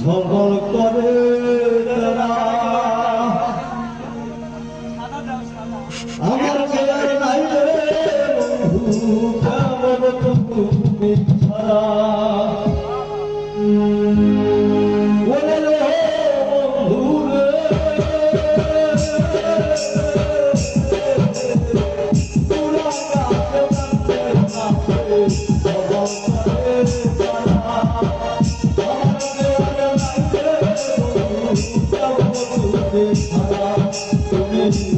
ঝলমল করে তারা। আমার চেয়ার নাই রে বন্ধু কেমন তুমি ছাড়া ওরে রে। বন্ধু